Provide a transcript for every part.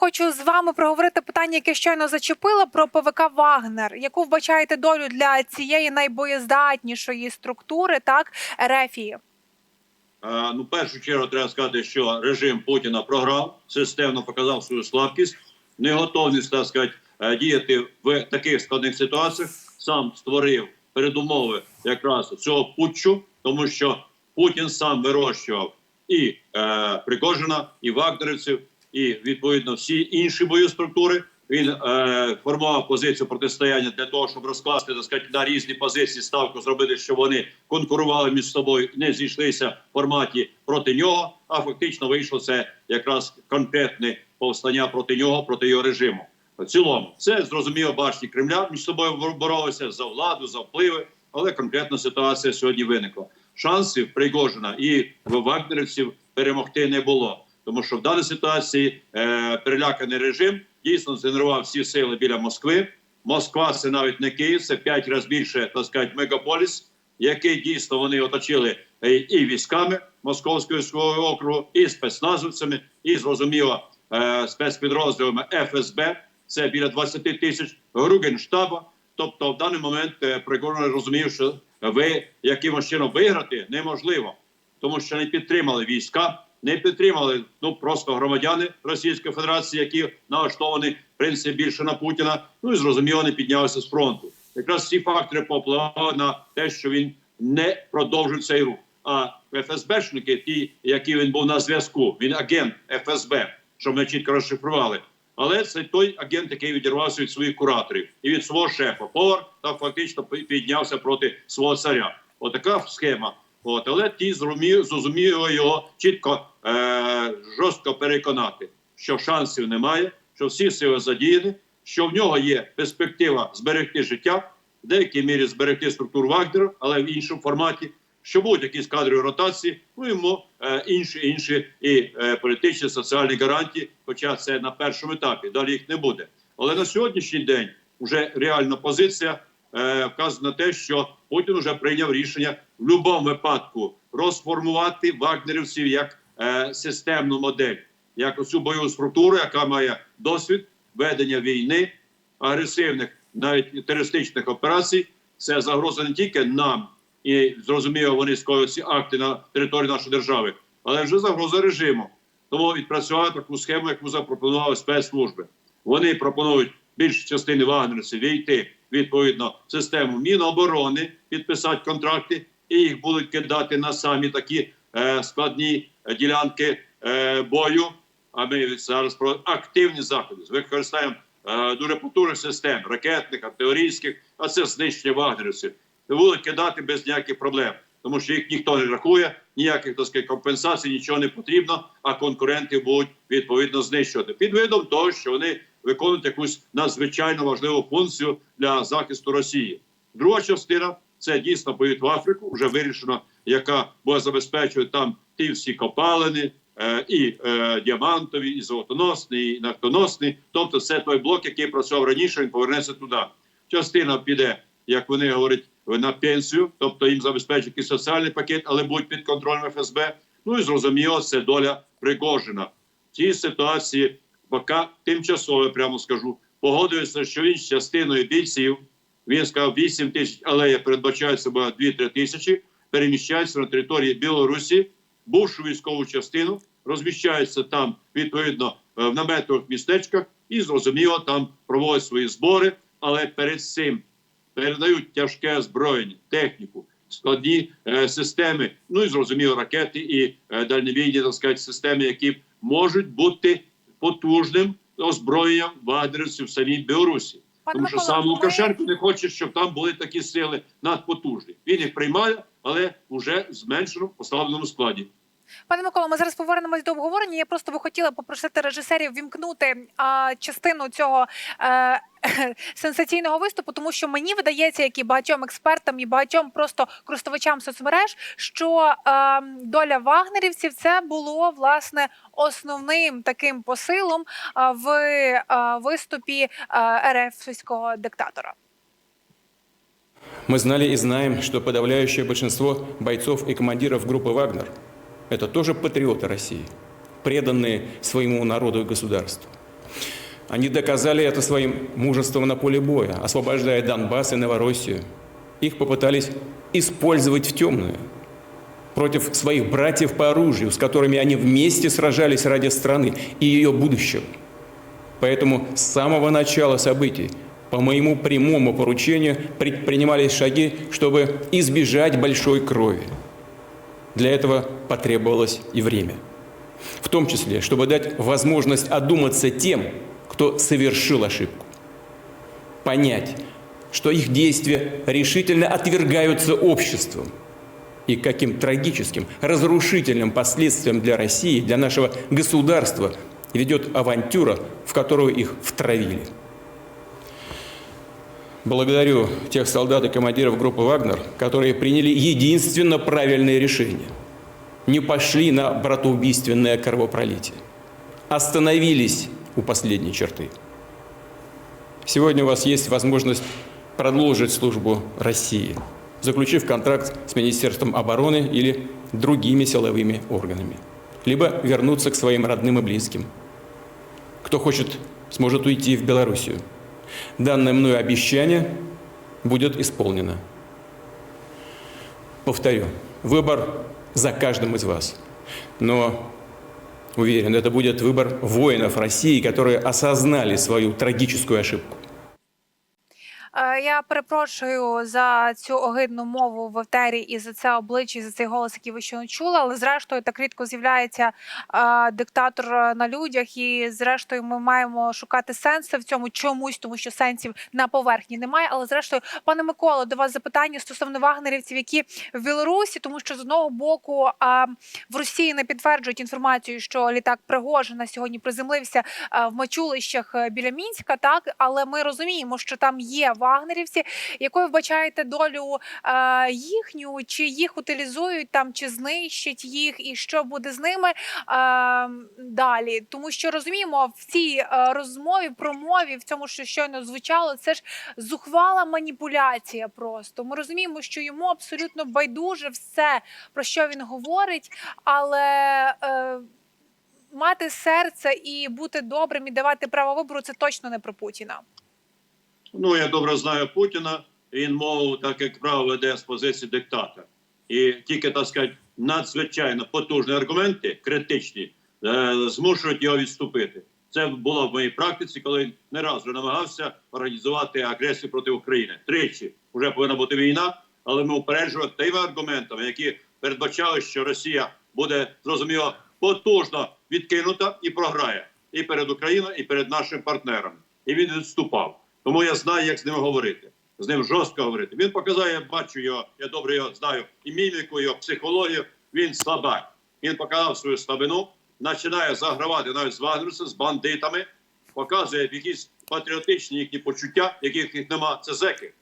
Хочу з вами проговорити питання, яке щойно зачепило про ПВК Вагнер. Яку вбачаєте долю для цієї найбоєздатнішої структури, так Ерефії? Е, Ну, в першу чергу треба сказати, що режим Путіна програв, системно показав свою слабкість, неготовність, так сказати, е, діяти в таких складних ситуаціях. Сам створив передумови якраз цього путчу, тому що Путін сам вирощував і е, Пригожина, і вагнерівців, і відповідно всі інші бої структури. Він е, формував позицію протистояння для того, щоб розкласти так сказати, на різні позиції ставку, зробити, щоб вони конкурували між собою, не зійшлися в форматі проти нього. А фактично вийшло це якраз конкретне повстання проти нього, проти його режиму. В цілому це зрозуміло башні Кремля між собою боролися за владу, за впливи, але конкретна ситуація сьогодні виникла. Шансів Пригожина і вагнерівців перемогти не було. Тому що в даній ситуації е, переляканий режим дійсно згенерував всі сили біля Москви. Москва це навіть не Київ, це п'ять разів більше, так сказати, мегаполіс, який дійсно вони оточили е, і військами Московського військового округу, і спецназовцями, і зрозуміло е, спецпідрозділами ФСБ. Це біля 20 тисяч Гругенштаба. Тобто, в даний момент е, Пригожин розумів, що ви якимось чином виграти неможливо, тому що не підтримали війська, не підтримали ну просто громадяни Російської Федерації, які налаштовані в принципі більше на Путіна. Ну і зрозуміло, не піднялися з фронту. Якраз ці фактори попливали на те, що він не продовжив цей рух. А ФСБшники, ті, які він був на зв'язку, він агент ФСБ, що ми чітко розшифрували. Але це той агент, який відірвався від своїх кураторів і від свого шефа. Повар та фактично піднявся проти свого царя. Отака схема. От, але ті зрозуміли, зрозуміли його чітко е- жорстко переконати, що шансів немає, що всі сили задіяні, що в нього є перспектива зберегти життя, в деякій мірі зберегти структуру Вагнера, але в іншому форматі. Що будуть якісь кадрові ротації, ну йому е, інші інші і е, політичні соціальні гарантії, хоча це на першому етапі, далі їх не буде. Але на сьогоднішній день вже реальна позиція е, на те, що Путін вже прийняв рішення в будь-якому випадку розформувати вагнерівців як е, системну модель, як оцю бойову структуру, яка має досвід ведення війни, агресивних, навіть терористичних операцій. Це загроза не тільки нам, і зрозуміло, вони скоюють акти на території нашої держави, але вже загроза режиму. Тому відпрацювали таку схему, яку запропонували спецслужби. Вони пропонують більш частини вагнерівців війти відповідно систему Міноборони, підписати контракти, і їх будуть кидати на самі такі е, складні ділянки е, бою. А ми зараз про активні заходи з використанням е, дуже потужних систем, ракетних, артилерійських, а це знищення вагнерівців. Будуть кидати без ніяких проблем, тому що їх ніхто не рахує, ніяких так сказати, компенсацій, нічого не потрібно, а конкуренти будуть відповідно знищувати під видом того, що вони виконують якусь надзвичайно важливу функцію для захисту Росії. Друга частина це дійсно поїзд в Африку, вже вирішено, яка буде забезпечувати там ті всі копалини, е, і е, діамантові, і золотоносні, і нафтоносні. Тобто, це той блок, який працював раніше, він повернеться туди. Частина піде, як вони говорять, на пенсію, тобто їм забезпечить якийсь соціальний пакет, але будуть під контролем ФСБ. Ну і зрозуміло, це доля Пригожина. В цій ситуації поки тимчасово, прямо скажу, погодується, що він з частиною бійців, він сказав 8 тисяч, але я передбачаю себе 2-3 тисячі, переміщається на території Білорусі, бувшу військову частину, розміщається там відповідно е, в наметових містечках і зрозуміло там проводять свої збори, але перед цим передають тяжке озброєння, техніку, складні е, системи, ну і зрозуміло, ракети і е, дальнобійні так сказати, системи, які можуть бути потужним озброєнням вагнерівців в самій Білорусі. Пане Тому що Микола, сам Лукашенко не хоче, щоб там були такі сили надпотужні. Він їх приймає, але вже в зменшеному поставленому складі. Пане Миколо, ми зараз повернемось до обговорення. Я просто би хотіла попросити режисерів вімкнути а, частину цього е, сенсаційного виступу, тому що мені видається, як і багатьом експертам, і багатьом просто користувачам соцмереж, що е, доля вагнерівців це було власне основним таким посилом а, в е, виступі е, ерефського диктатора. Мы знали и знаем, что подавляющее большинство бойцов и командиров группы «Вагнер» – это тоже патриоты России, преданные своему народу и государству. Они доказали это своим мужеством на поле боя, освобождая Донбасс и Новороссию. Их попытались использовать в темную против своих братьев по оружию, с которыми они вместе сражались ради страны и ее будущего. Поэтому с самого начала событий по моему прямому поручению предпринимались шаги, чтобы избежать большой крови. Для этого потребовалось и время. В том числе, чтобы дать возможность одуматься тем, кто совершил ошибку. Понять, что их действия решительно отвергаются обществом и каким трагическим, разрушительным последствиям для России, для нашего государства ведет авантюра, в которую их втравили. Благодарю тех солдат и командиров группы «Вагнер», которые приняли единственно правильное решение. Не пошли на братоубийственное кровопролитие. Остановились у последней черты. Сегодня у вас есть возможность продолжить службу России, заключив контракт с Министерством обороны или другими силовыми органами. Либо вернуться к своим родным и близким. Кто хочет, сможет уйти в Белоруссию. Данное мною обещание будет исполнено. Повторю, выбор за каждым из вас. Но уверен, это будет выбор воинов России, которые осознали свою трагическую ошибку. Е, Я перепрошую за цю огидну мову в етері і за це обличчя, і за цей голос, який ви щойно чули. Але зрештою так рідко з'являється е, диктатор е, на людях. І зрештою, ми маємо шукати сенси в цьому чомусь, тому що сенсів на поверхні немає. Але зрештою, пане Миколо, до вас запитання стосовно вагнерівців, які в Білорусі, тому що з одного боку в Росії не підтверджують інформацію, що літак Пригожина сьогодні приземлився в мачулищах біля Мінська, так але ми розуміємо, що там є вагнерівці. Якою вбачаєте долю е, їхню, чи їх утилізують там, чи знищать їх, і що буде з ними е, далі? Тому що розуміємо в цій е, розмові, промові, в цьому, що щойно звучало, це ж зухвала маніпуляція. Просто ми розуміємо, що йому абсолютно байдуже все, про що він говорить, але. Е, Мати серце і бути добрим і давати право вибору це точно не про Путіна. Ну, я добре знаю Путіна. Він мову, так як право веде з позиції диктата. І тільки, так сказати, надзвичайно потужні аргументи, критичні, е, змушують його відступити. Це було в моїй практиці, коли він не раз вже намагався організувати агресію проти України. Тричі вже повинна бути війна, але ми упереджували тими аргументами, які передбачали, що Росія буде зрозуміло потужно відкинута і програє і перед Україною, і перед нашими партнерами. І він відступав. Тому я знаю, як з ним говорити. З ним жорстко говорити. Він показує, я бачу його, я добре його знаю, і міміку, його психологію. Він слабак. Він показав свою слабину, починає загравати навіть з вагнерцем, з бандитами, показує якісь патріотичні їхні почуття, яких їх нема. Це зеки.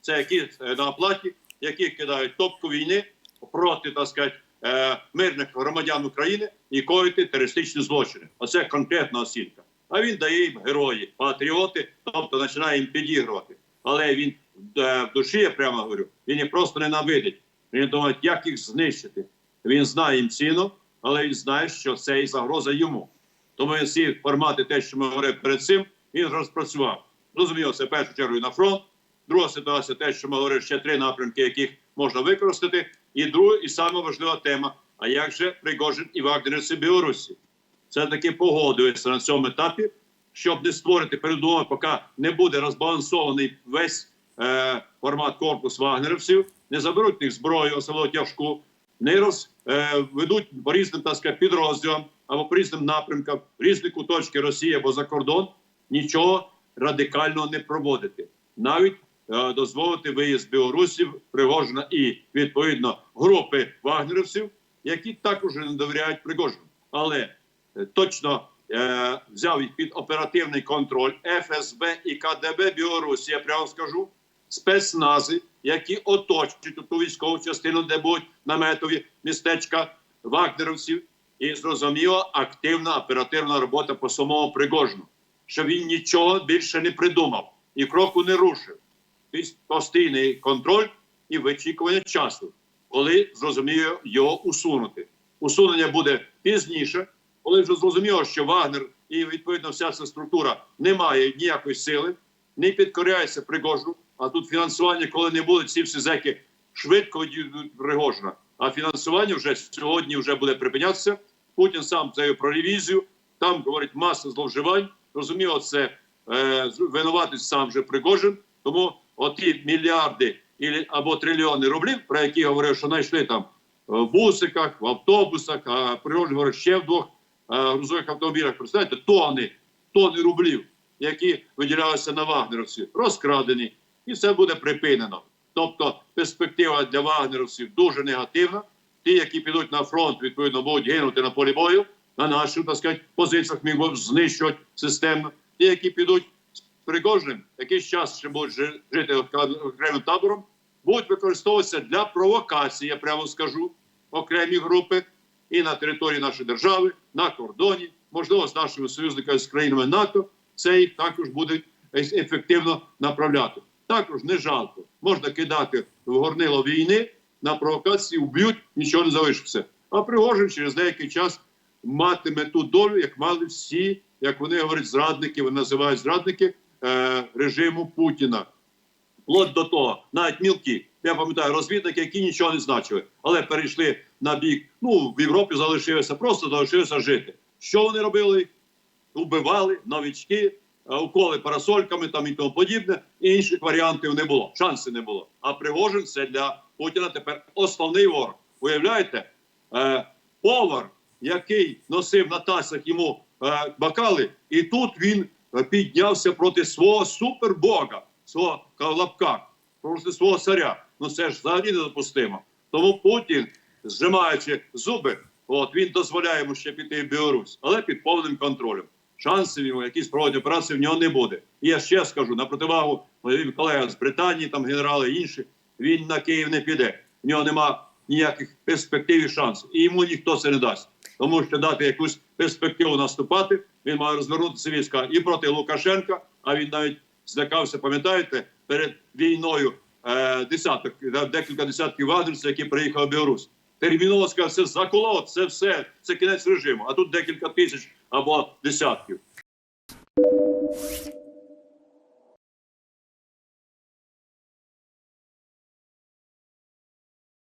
Це які е, на оплаті, які кидають топку війни проти так сказати, е, мирних громадян України і коїти терористичні злочини. Оце конкретна оцінка. А він дає їм герої, патріоти, тобто починає їм підігрувати. Але він е, в душі, я прямо говорю, він їх просто ненавидить. Він думає, як їх знищити. Він знає їм ціну, але він знає, що це і загроза йому. Тому він всі формати, те, що ми говорили перед цим, він розпрацював. Зрозуміло, це в першу чергу на фронт. Друга ситуація, те, що ми говорили, ще три напрямки, яких можна використати. І друга, і саме важлива тема: а як же Пригожин і вагнерівці Білорусі? Це таки погодується на цьому етапі, щоб не створити передумови, поки не буде розбалансований весь е, формат корпус вагнерівців, не заберуть них зброю, особливо тяжку, не розведуть по різним підрозділам або по різним напрямкам, різні куточки Росії або за кордон, нічого радикального не проводити. Навіть е, дозволити виїзд білорусів, Пригожина і відповідно групи вагнерівців, які також не довіряють Пригожину. Але е, точно е, взяв їх під оперативний контроль ФСБ і КДБ Білорусі, я прямо скажу, спецнази, які оточують ту військову частину, де будуть наметові містечка вагнерівців, і зрозуміло, активна оперативна робота по самому Пригожину, що він нічого більше не придумав і кроку не рушив. Тобто постійний контроль і вичікування часу, коли зрозуміє його усунути. Усунення буде пізніше, коли вже зрозуміло, що Вагнер і відповідно вся ця структура не має ніякої сили, не підкоряється Пригожу. А тут фінансування, коли не буде, ці всі зеки швидко йдуть Пригожина. А фінансування вже сьогодні вже буде припинятися. Путін сам це про ревізію. Там говорить маса зловживань. Розуміло, це е, винуватий сам же Пригожин. Тому оті мільярди або трильйони рублів, про які говорив, що знайшли там в бусиках, в автобусах, а Пригожин говорить ще в двох е, грузових автомобілях. Представляєте, тони, тони рублів, які виділялися на вагнеровців, розкрадені, і все буде припинено. Тобто перспектива для вагнеровців дуже негативна. Ті, які підуть на фронт, відповідно, будуть гинути на полі бою, на наших, так сказати, позиціях міг би знищувати системно. Ті, які підуть з Пригожним, якийсь час ще будуть жити окремим табором, будуть використовуватися для провокації, я прямо скажу, окремі групи і на території нашої держави, на кордоні, можливо, з нашими союзниками з країнами НАТО. Це їх також буде ефективно направляти. Також не жалко. Можна кидати в горнило війни на провокації, вб'ють, нічого не залишиться. А Пригожин через деякий час матиме ту долю, як мали всі, як вони говорять, зрадники, вони називають зрадники е, режиму Путіна. Вплоть до того, навіть мілкі, я пам'ятаю, розвідники, які нічого не значили, але перейшли на бік. Ну в Європі залишилися, просто залишилися жити. Що вони робили? Убивали новички, е, уколи парасольками там і тому подібне. Інших варіантів не було. Шансів не було. А Пригожин це для Путіна тепер основний ворог. Уявляєте, е, повар, який носив на тасах йому е, бокали, і тут він піднявся проти свого супербога, свого в лапках, проти свого царя. Ну це ж взагалі недопустимо. Тому Путін, зжимаючи зуби, от він дозволяє йому ще піти в Білорусь, але під повним контролем. Шансів йому якісь проводити операції в нього не буде. І я ще скажу на противагу моїм колегам з Британії, там генерали інші, він на Київ не піде. В нього нема ніяких перспектив і шансів. І йому ніхто це не дасть. Тому що дати якусь перспективу наступати, він має розвернутися війська і проти Лукашенка. А він навіть злякався, пам'ятаєте, перед війною е, десяток, декілька десятків вагнерівців, які приїхали в Білорусь. Терміново сказав, це заколот, це все, це кінець режиму. А тут декілька тисяч або десятків.